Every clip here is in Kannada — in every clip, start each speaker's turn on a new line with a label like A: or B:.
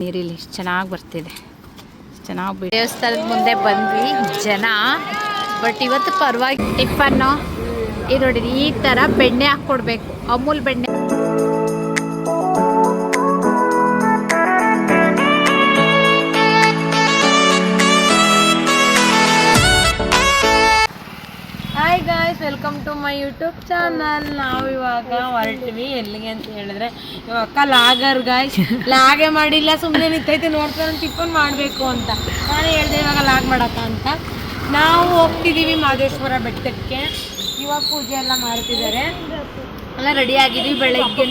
A: ನೀರಿಲ್ಲಿ ಚೆನ್ನಾಗಿ ಬರ್ತಿದೆ. ಚೆನ್ನಾಗಿ ದೇವಸ್ಥಾನದ ಮುಂದೆ ಬಂದ್ವಿ ಜನ ಬಟ್ ಇವತ್ತು ಪರವಾಗಿ ಟಿಫನ್ನು, ಇದು ನೋಡಿರಿ, ಈ ಥರ ಬೆಣ್ಣೆ ಹಾಕ್ಕೊಡ್ಬೇಕು. ಅಮೂಲ್ ಬೆಣ್ಣೆ.
B: Welcome to my YouTube channel ನಾವು ಇವಾಗ ಹೊರಟಿವಿ. ಎಲ್ಲಿಗೆ ಅಂತ ಹೇಳಿದ್ರೆ, ಇವಾಗ ಲಾಗರ್ ಗಾಯ್ಸ್ ಲಾಗೆ ಮಾಡಿಲ್ಲ ಸುಮ್ಮನೆ ನಿಂತೈತೆ ನೋಡ್ತಾರೆ ಟಿಫನ್ ಮಾಡಬೇಕು ಅಂತ. ನಾನು ಹೇಳಿದೆ, ಇವಾಗ ಲಾಗ್ ಮಾಡಕ್ಕ ಅಂತ. ನಾವು ಹೋಗ್ತಿದ್ದೀವಿ ಮಹದೇಶ್ವರ ಬೆಟ್ಟಕ್ಕೆ. ಇವಾಗ ಪೂಜೆ ಎಲ್ಲ ಮಾಡ್ತಿದ್ದಾರೆ. ಎಲ್ಲ ರೆಡಿ ಆಗಿದ್ವಿ ಬೆಳಗ್ಗೆ.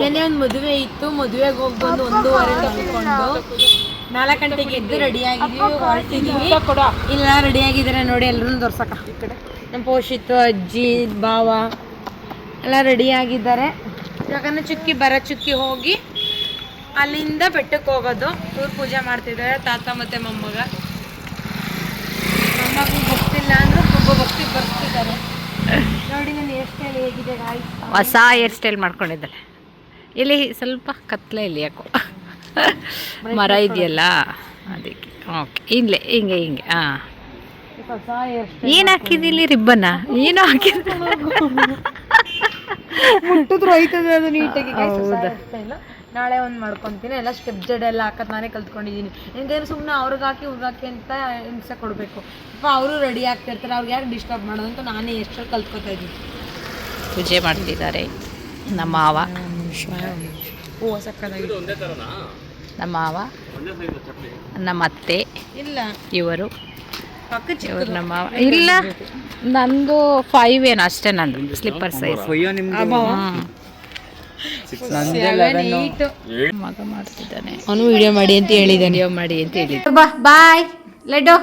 B: ನೆನೆ ಒಂದು ಮದುವೆ ಇತ್ತು. ಮದುವೆಗೆ ಹೋಗಿ ಒಂದೂವರೆ ತಗೊಂಡು ನಾಲ್ಕು ಗಂಟೆಗೆ ಎದ್ದು ರೆಡಿ ಆಗಿದ್ವಿ ಹೊರಟಿದ್ದೀವಿ ಇಲ್ಲ ರೆಡಿ ಆಗಿದ್ದಾರೆ ನೋಡಿ ಎಲ್ಲರೂ ತೋರ್ಸಕ್ಕ. ನಮ್ಮ ಪೋಷಿತ್ತು ಅಜ್ಜಿ ಭಾವ ಎಲ್ಲ ರೆಡಿ ಆಗಿದ್ದಾರೆ. ಯಾಕಂದ್ರೆ ಚುಕ್ಕಿ ಬರ ಚುಕ್ಕಿ ಹೋಗಿ ಅಲ್ಲಿಂದ ಬೆಟ್ಟಕ್ಕೆ ಹೋಗೋದು. ಇವ್ರು ಪೂಜೆ ಮಾಡ್ತಿದ್ದಾರೆ ತಾತ ಮತ್ತೆ ಮೊಮ್ಮಗ. ಮೊಮ್ಮಗ ಗೊತ್ತಿಲ್ಲ ಅಂದ್ರೆ ಒಬ್ಬ ಭಕ್ತಿ ಬರ್ತಿದ್ದಾರೆ. ನೋಡಿ ನನ್ನ ಹೇರ್ ಸ್ಟೈಲ್ ಹೇಗಿದೆ
A: ಹೊಸ ಹೇರ್ ಸ್ಟೈಲ್ ಮಾಡ್ಕೊಂಡಿದ್ದಾರೆ ಇಲ್ಲಿ ಸ್ವಲ್ಪ ಕತ್ಲೆ ಇಲ್ಲಿ ಯಾಕೋ. ಮರ ಇದೆಯಲ್ಲ? ಅದಕ್ಕೆ. ಓಕೆ ಇಲ್ಲೇ ಹಿಂಗೆ ಹಿಂಗೆ. ಹಾಂ. ಏನು ಹಾಕಿದಿಲ್ಲಿ ರಿಬ್ಬನ್ನ? ಏನು ಹಾಕಿದ
B: ಮುಟ್ಟಿದ್ರು ಹೋಯ್ತದೆ ಅದು ನೀಟಾಗಿ? ನಾಳೆ ಒಂದು ಮಾಡ್ಕೊಂತೀನಿ. ಎಲ್ಲ ಸ್ಟೆಪ್ ಜಡ್ ಎಲ್ಲ ಹಾಕೋದು ನಾನೇ ಕಲ್ತ್ಕೊಂಡಿದ್ದೀನಿ ನಿಂಗೇನು ಸುಮ್ಮನೆ ಅವ್ರಿಗೆ ಹಾಕಿ ಇವ್ರಿಗೆ ಹಾಕಿ ಅಂತ ಹಿಂಸೆ ಕೊಡಬೇಕು. ಅಪ್ಪ ಅವರು ರೆಡಿ ಆಗ್ತಿರ್ತಾರೆ ಅವ್ರಿಗೆ ಯಾರು ಡಿಸ್ಟರ್ಬ್ ಮಾಡೋದು ಅಂತ ನಾನೇ ಎಷ್ಟು ಕಲ್ತ್ಕೊತಾ ಇದ್ದೀನಿ.
A: ಪೂಜೆ ಮಾಡ್ತಿದ್ದಾರೆ ನಮ್ಮ ಮಾವ.
B: ಹೂವು ಸಕ್ಕದಾಗಿ
A: ನಮ್ಮ ಮಾವ ನಮ್ಮ ಅತ್ತೆ
B: ಇಲ್ಲ.
A: ಇವರು. ಇವರು ನಮ್ಮ ಮಾವ ಇಲ್ಲ ನಂದು ಫೈವ್ ಏನು ಅಷ್ಟೇ ನಂದು ಸ್ಲಿಪ್ಪರ್ ಸೈಜ್ ಮಗ ಮಾಡ್ತಿದ್ದಾನೆ.
B: ಅವನು ವಿಡಿಯೋ ಮಾಡಿ ಅಂತ ಹೇಳಿದ್ದಾನೆ.
A: ವಿಡಿಯೋ ಮಾಡಿ ಅಂತ ಹೇಳಿದ್ದು ಬಾ ಬಾಯ್. ಲಡ್ಡು.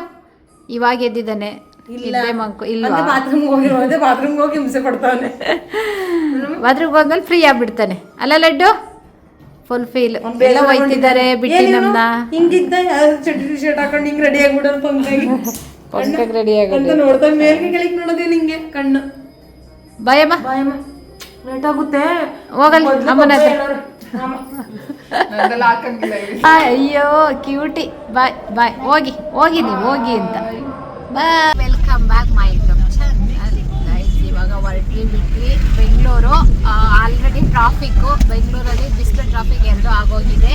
A: ಇವಾಗ ಎದ್ದಿದ್ದಾನೆ. ಇಲ್ಲೇ. ಮಂಕು ಇಲ್ಲ.
B: ಬಾತ್ರೂಮ್ಗೆ ಹೋಗಿರೋದೆ ಬಾತ್ರೂಮ್ಗೆ ಹೋಗಿ ಹಿಂಸೆ ಕೊಡ್ತಾವನೆ.
A: ಬಾತ್ರೂಮ್ ಹೋದ್ಮೇಲೆ ಫ್ರೀ ಆಗ್ಬಿಡ್ತಾನೆ. ಅಲ್ಲ ಲಡ್ಡು. ಫುಲ್ ಫೀಲ್ ಎಲ್ಲ ಒಯ್ತಿದ್ದಾರೆ ಬಿಟ್ಟಿ ನಮ್ನ
B: ಹಿಂಗಿದ್ದ ಶರ್ಟ್ ಹಾಕೊಂಡು ಹಿಂಗ್ ರೆಡಿ ಆಗ್ಬಿಡೋದು
A: ಪಂಕಕ್ಕೆ ರೆಡಿ
B: ಅಂತ ನೋಡ್ತಾ ಮೇಲ್ಗೆ ಕೆಳಗೆ ನೋಡೋದೇ ನಿಂಗೆ ಕಣ್ಣು.
A: ಬಾಯಮ್ಮ.
B: ಬಾಯಮ್ಮ ಲೇಟ್ ಆಗುತ್ತೆ.
A: ಹೋಗಲ್ಲ ಅಮ್ಮನ ಹತ್ರ. ಅಯ್ಯೋ ಕ್ಯೂಟಿ ಬಾಯ್ ಬಾಯ್. ಹೋಗಿ ಹೋಗಿ ನೀವು ಹೋಗಿ ಅಂತ. ಬಾಯ್ ವೆಲ್ಕಮ್ ಬ್ಯಾಕ್ ಮೈ ಇವಾಗ ಹೊರಟ್ವಿ ಬಿಟ್ವಿ. ಬೆಂಗಳೂರು ಆಲ್ರೆಡಿ ಟ್ರಾಫಿಕ್ಕು ಬೆಂಗಳೂರಲ್ಲಿ ಬಿಸಿಲು ಟ್ರಾಫಿಕ್ ಎಂದು ಆಗೋಗಿದೆ.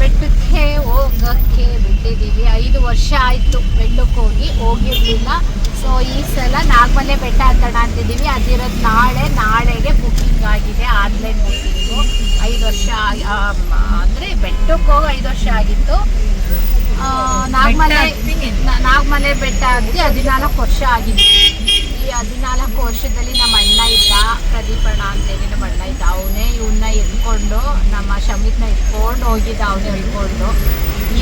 A: ಬೆಟ್ಟಕ್ಕೆ ಹೋಗಕ್ಕೆ ಬಿಟ್ಟಿದ್ದೀವಿ. ಐದು ವರ್ಷ ಆಯಿತು ಬೆಟ್ಟಕ್ಕೆ ಹೋಗಿ ಹೋಗಿರಲಿಲ್ಲ. ಸೊ ಈ ಸಲ ನಾಗಮಲೆ ಬೆಟ್ಟ ಹತ್ತೋಣ ಅಂತಿದ್ದೀವಿ. ಅದಿರೋದು ನಾಳೆ ನಾಳೆಗೆ ಬುಕ್ಕಿಂಗ್ ಆಗಿದೆ. ಆನ್ಲೈನ್ ಬುಕ್ಕಿಂಗು ಐದು ವರ್ಷ ಅಂದರೆ ಬೆಟ್ಟಕ್ಕೆ ಹೋಗಿ ಐದು ವರ್ಷ ಆಗಿತ್ತು. ನಾಗಮಲೆ ನಾಗಮಲೆ ಬೆಟ್ಟ ಹತ್ತಿ ಹದಿನಾಲ್ಕು ವರ್ಷ ಆಗಿದೆ. ಈ ಹದಿನಾಲ್ಕು ವರ್ಷದಲ್ಲಿ ನಮ್ಮ ಅಣ್ಣ ಇದ್ದ ಪ್ರದೀಪಣ್ಣ ಅಂತೇಳಿ ನಮ್ಮ ಅಣ್ಣ ಇದ್ದ. ಅವನೇ ಇವನ್ನ ಎತ್ಕೊಂಡು, ನಮ್ಮ ಶಮಿತ್ನ ಎತ್ಕೊಂಡು ಹೋಗಿದ್ದ, ಅವನೇ ಎತ್ಕೊಂಡು.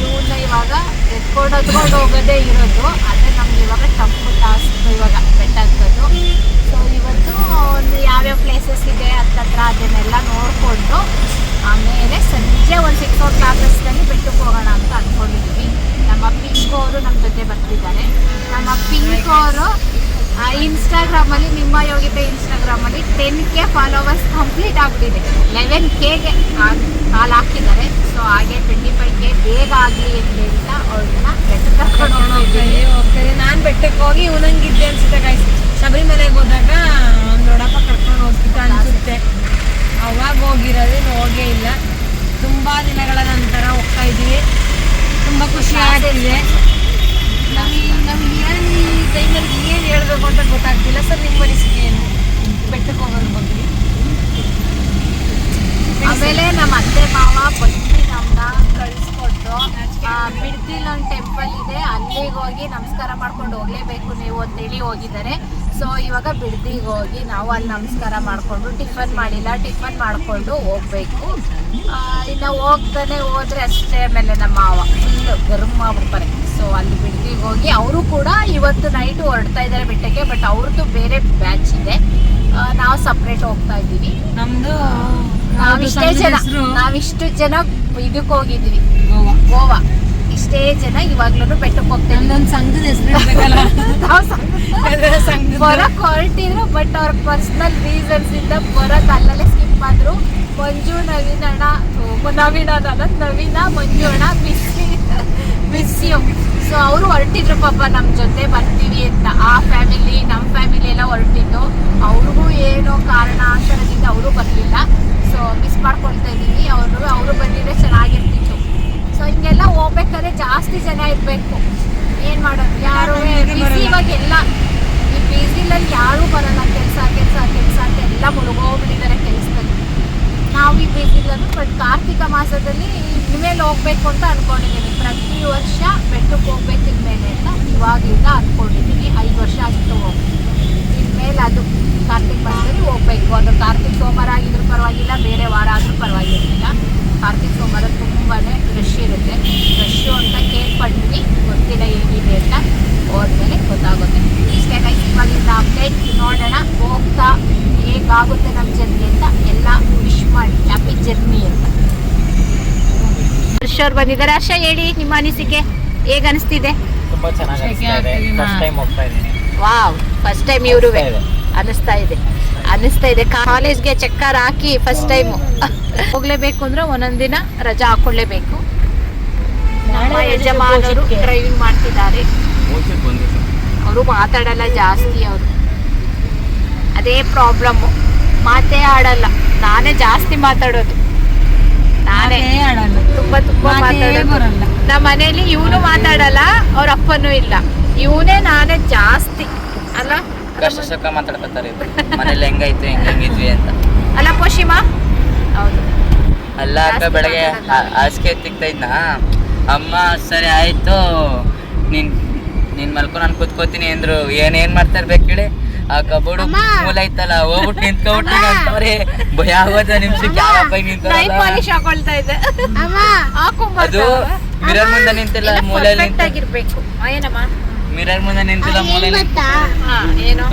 A: ಇವನ್ನ ಇವಾಗ ಎತ್ಕೊಂಡು ಹತ್ಕೊಂಡು ಹೋಗೋದೇ ಇರೋದು. ಅದೇ ನಮ್ಗೆ ಇವಾಗ ತಪ್ಪು ಟಾಸ್ಕ್ ಇವಾಗ ಬೆಟ್ಟ ಹತ್ತೋದು. ಸೊ ಇವತ್ತು ಒಂದು ಯಾವ್ಯಾವ ಪ್ಲೇಸಸ್ ಇದೆ ಹತ್ತತ್ರ ಅದನ್ನೆಲ್ಲ ನೋಡಿಕೊಂಡು, ಆಮೇಲೆ ಸಂಜೆ ಒಂದು ಸಿಕ್ಸ್ ಓ ಕ್ಲಾಸಸ್ನಲ್ಲಿ ಬೆಟ್ಟಕ್ಕೆ ಹೋಗೋಣ ಅಂತ ಅಂದ್ಕೊಂಡಿದ್ವಿ ನಮ್ಮ ಪಿಂಕ್ ಅವರು ನಮ್ಮ ಜೊತೆ ಬರ್ತಿದ್ದಾರೆ. ನಮ್ಮ ಪಿಂಕ್ ಅವರು ಇನ್ಸ್ಟಾಗ್ರಾಮಲ್ಲಿ ನಿಮ್ಮ ಯೋಗಿತೆ ಇನ್ಸ್ಟಾಗ್ರಾಮಲ್ಲಿ ಟೆನ್ ಕೆ ಫಾಲೋವರ್ಸ್ ಕಂಪ್ಲೀಟ್ ಆಗ್ಬಿಟ್ಟಿದೆ. ಲೆವೆನ್ ಕೆಗೆ ಕಾಲ್ ಹಾಕಿದ್ದಾರೆ. ಸೊ ಹಾಗೆ ಟ್ವೆಂಟಿ ಫೈವ್ ಕೆ ಬೇಗ ಆಗಲಿ ಅಂತ ಅವ್ರನ್ನ ಬೆಟ್ಟಕ್ಕೆ ಕರ್ಕೊಂಡು
B: ನಾನು ಬೆಟ್ಟಕ್ಕೆ ಹೋಗಿ ಇವನಂಗಿದ್ದೆ ಅನ್ಸುತ್ತೆ ಗಾಯ್ಸ್ ಶಬರಿಮಲೆಗೆ ಹೋದಾಗ ಒಂದ್ ದೊಡ್ಡಪ್ಪ ಕರ್ಕೊಂಡು ಹೋಗ್ತಿದ್ದ ಅನ್ಸುತ್ತೆ. ಅವಾಗ ಹೋಗಿರೋದು ಹೋಗೇ ಇಲ್ಲ. ತುಂಬಾ ದಿನಗಳ ನಂತರ ಹೋಗ್ತಾ ಇದ್ದೀವಿ. ತುಂಬಾ ಖುಷಿ ಆಗ್ತಿದೆ. ನಮಗೆ ನಮ್ಗೆ ಏನು ಹೇಳಬೇಕು ಅಂತ ಗೊತ್ತಾಗ್ತಿಲ್ಲ. ಸರ್ ನಿಮ್ಮ ಅನಿಸಿಕೆ ಏನು? ಬೆಟ್ಟಕ್ಕೆ ಹೋಗೋದ್ರ ಬಗ್ಗೆ.
A: ಆಮೇಲೆ ನಮ್ಮ ಅತ್ತೆ ಮಾವ ಬಂದು ನಮ್ಮನ್ನ ಕಳಿಸ್ಕೊಟ್ಟು ಬಿಡ್ತಿಲ್ ಒಂದು ಟೆಂಪಲ್ ಇದೆ. ಅಲ್ಲಿಗೆ ಹೋಗಿ ನಮಸ್ಕಾರ ಮಾಡ್ಕೊಂಡು ಹೋಗ್ಲೇಬೇಕು ನೀವು ಅಂತ ಹೇಳಿ ಹೋಗಿದ್ದಾರೆ. ಸೊ ಇವಾಗ ಬಿಡ್ದಿಗೆ ಹೋಗಿ ನಾವು ಅಲ್ಲಿ ನಮಸ್ಕಾರ ಮಾಡಿಕೊಂಡು ಟಿಫನ್ ಮಾಡಿಲ್ಲ. ಟಿಫನ್ ಮಾಡಿಕೊಂಡು ಹೋಗ್ಬೇಕು. ಇನ್ನು ಹೋಗ್ತಾನೆ ಹೋದ್ರೆ ಅಷ್ಟೇ ಮೇಲೆ ನಮ್ಮ ಮಾವ. ಫುಲ್ಲು ಗರ್ಮ್ ಮಾಡ್ಬಿಡ್ತಾರೆ ಸೊ ಅಲ್ಲಿ ಬಿಡ್ದಿಗೆ ಹೋಗಿ ಅವರು ಕೂಡ ಇವತ್ತು ನೈಟು ಹೊರಡ್ತಾ ಇದ್ದಾರೆ ಬೆಟ್ಟಕ್ಕೆ ಬಟ್ ಅವ್ರದ್ದು ಬೇರೆ ಬ್ಯಾಚ್ ಇದೆ. ನಾವು ಸಪ್ರೇಟ್ ಹೋಗ್ತಾ ಇದ್ದೀವಿ.
B: ನಮ್ದು
A: ನಾವಿಷ್ಟೇ ಜನ ನಾವಿಷ್ಟು ಜನ ಇದಕ್ಕೆ ಹೋಗಿದ್ವಿ
B: ಗೋವಾ.
A: ಇಷ್ಟೇ ಜನ ಇವಾಗ್ಲೂ ಬೆಟ್ಟಕ್ಕೆ ಹೋಗ್ತೀನಿ
B: ನಮ್ದೊಂದು ಸಂಘದ ಹೆಸರು
A: ಬರಕ್ ಹೊರಟಿದ್ರು ಬಟ್ ಅವ್ರ ಪರ್ಸನಲ್ ರೀಸನ್ಸ್ ಇಂದ ಬರಕ್ ಅಲ್ಲಲ್ಲೇ ಸ್ಕಿಪ್ ಆದ್ರು. ಮಂಜು ನವೀನ ಅಣ್ಣ ನವೀನ ನವೀನ್ ಮಂಜು ಅಣ್ಣ ಬಿಸಿ ಬಿಸಿ ಸೊ ಅವರು ಹೊರಟಿದ್ರು ಪಾಪ ನಮ್ಮ ಜೊತೆ ಬರ್ತೀವಿ ಅಂತ. ಆ ಫ್ಯಾಮಿಲಿ ನಮ್ಮ ಫ್ಯಾಮಿಲಿ ಎಲ್ಲ ಹೊರಟಿದ್ದು. ಅವ್ರಿಗೂ ಏನೋ ಕಾರಣಾಂತರದಿಂದ ಅವರು ಬರಲಿಲ್ಲ. ಸೊ ಮಿಸ್ ಮಾಡ್ಕೊಳ್ತಾ ಇದ್ದೀವಿ ಅವರು ಅವರು ಬಂದಿದ್ರೆ ಚೆನ್ನಾಗಿರ್ತಿತ್ತು. ಸೊ ಹಿಂಗೆಲ್ಲ ಹೋಗ್ಬೇಕಾದ್ರೆ ಜಾಸ್ತಿ ಜನ ಇರಬೇಕು. ಏನು ಮಾಡೋದು? ಯಾರು ಬಿಸಿ ಇವಾಗ ಎಲ್ಲ ಈ ಬಿಸಿಲಲ್ಲಿ ಯಾರೂ ಬರಲ್ಲ. ಕೆಲಸ ಕೆಲಸ ಕೆಲಸ ಅಂತ ಎಲ್ಲ ಮುಳುಗೋಗ್ಬಿಟ್ಟಿದ್ದಾರೆ ಕೆಲಸದಲ್ಲಿ. ನಾವು ಈ ಬೇಸಿಲನ್ನು ಬಟ್ ಕಾರ್ತಿಕ ಮಾಸದಲ್ಲಿ ಇನ್ಮೇಲೆ ಹೋಗ್ಬೇಕು ಅಂತ ಅನ್ಕೊಂಡಿದ್ದೀನಿ ಪ್ರತಿ ವರ್ಷ ಬೆಟ್ಟಕ್ಕೆ ಹೋಗ್ಬೇಕು ಇನ್ಮೇಲೆ ಅಂತ ಇವಾಗಿಂದ ಅನ್ಕೊಂಡಿದ್ದೀನಿ ಐದು ವರ್ಷ ಆಯಿತು ಇನ್ಮೇಲೆ ಅದು ಕಾರ್ತಿಕ ಮಾಸದಲ್ಲಿ ಹೋಗ್ಬೇಕು. ಅದು ಕಾರ್ತಿಕ್ ಸೋಮವಾರ ಆಗಿದ್ರು ಪರವಾಗಿಲ್ಲ ಬೇರೆ ವಾರ ಆದರೂ ಪರವಾಗಿರಲಿಲ್ಲ. ಕಾರ್ತಿಕ ಸೋಮವಾರ ತುಂಬಾ ರಶ್ ಇರುತ್ತೆ. ರಶ್ಶು ಅಂತ ಕೇಳ್ಪಟ್ವಿ ಗೊತ್ತಿಲ್ಲ ಏನಿದೆ ಅಂತ ಹೋದ್ಮೇಲೆ ಗೊತ್ತಾಗುತ್ತೆ. ಇಷ್ಟೇ ಗೈಸ್ ಇವಾಗಿಂದ ಅಪ್ಡೇಟ್ ನೋಡೋಣ ಹೋಗ್ತಾ ಹೇಗಾಗುತ್ತೆ ನಮ್ಮ ಜರ್ನಿ ಅಂತ ಎಲ್ಲ ವಿಶ್ ಮಾಡಿ. ಹ್ಯಾಪಿ ಜರ್ನಿ ಅಂತ. ಹರ್ಷ ಅವ್ರು ಬಂದಿದ್ದಾರೆ. ಹರ್ಷ ಹೇಳಿ ನಿಮ್ಮ ಅನಿಸಿಕೆ ಹೇಗೆ ಅನಿಸ್ತಿದೆ?
C: ತುಂಬಾ ಚೆನ್ನಾಗಿ ಫಸ್ಟ್ ಟೈಮ್
A: ಇವರು
C: ಅನಿಸ್ತಾ ಇದೆ.
A: ಅನಿಸ್ತಾ ಇದೆ. ಕಾಲೇಜ್ಗೆ ಚಕ್ಕರ್ ಹಾಕಿ ಫಸ್ಟ್ ಟೈಮು ಹೋಗ್ಲೇಬೇಕು ಅಂದ್ರೆ ಒಂದೊಂದಿನ ರಜಾ ಹಾಕೊಳ್ಳೇಬೇಕು ನಮ್ಮ ಯಜಮಾನರು ಡ್ರೈವಿಂಗ್ ಮಾಡ್ತಿದ್ದಾರೆ. ಅವರು ಮಾತಾಡಲ್ಲ ಜಾಸ್ತಿ ಅವರು. ಅದೇ ಪ್ರಾಬ್ಲಮ್ಮು ಮಾತೇ ಆಡಲ್ಲ. ನಾನೇ ಜಾಸ್ತಿ ಮಾತಾಡೋದು. ನಾನೇ. ತುಂಬಾ ತುಂಬಾ
B: ಮಾತೇ
A: ಮಾತಾಡೋದು. ನಮ್ಮ ಮನೇಲಿ ಇವನು ಮಾತಾಡಲ್ಲ ಅವ್ರ ಅಪ್ಪನೂ ಇಲ್ಲ. ಇವನೇ ನಾನೇ ಜಾಸ್ತಿ. ಅಲ್ಲ?
C: ಕಷ್ಟ ಸುಖ ಮಾತಾಡ್ಕೊತಾರೆ ಇಬ್ರು. ಮನೇಲಿ ಹೆಂಗಾಯ್ತು ಹೆಂಗ್ ಹೆಂಗಿದ್ವಿ ಅಂತ.
A: ಅಲ್ಲ ಪೋಷಿಮಾ? ಹೌದು.
C: ಅಲ್ಲ ಅಕ್ಕ ಬೆಳಗ್ಗೆ ಹಾಸಿಗೆ ತಿಕ್ತಾ ಇದ್ನ? ಅಮ್ಮ ಸರಿ ಆಯ್ತು. ನಿನ್ ನೀನ್ ಮಲ್ಕೊ ನಾನು ಕುತ್ಕೋತೀನಿ ಅಂದ್ರು. ಏನೇನ್ ಮಾಡ್ತಾ ಇರ್ಬೇಕು ಹೇಳಿ? ಆ ಕಬೋರ್ಡ್ ಮೂಲ ಐತಲ್ಲ ಹೋಗ್ಬಿಟ್ಟು ನಿಂತ್ಕೊಬಿಟ್ಟು ಅಂತವ್ರೆ ಭಯ ಆಗೋದ ನಿಮಿಷಕ್ಕೆ ಯಾರಪ್ಪ
A: ಇದ್ದೆ.
C: ಅದು ಮಿರರ್ ಮುಂದೆ ನಿಂತಿಲ್ಲ ಮೂಲೆಯಲ್ಲಿ
A: ನಿಂತಾಗಿರ್ಬೇಕು ಏನಮ್ಮ?
C: ಮಿರರ್ ಮುಂದೆ ನಿಂತಿಲ್ಲ
A: ಹಾ ಏನು?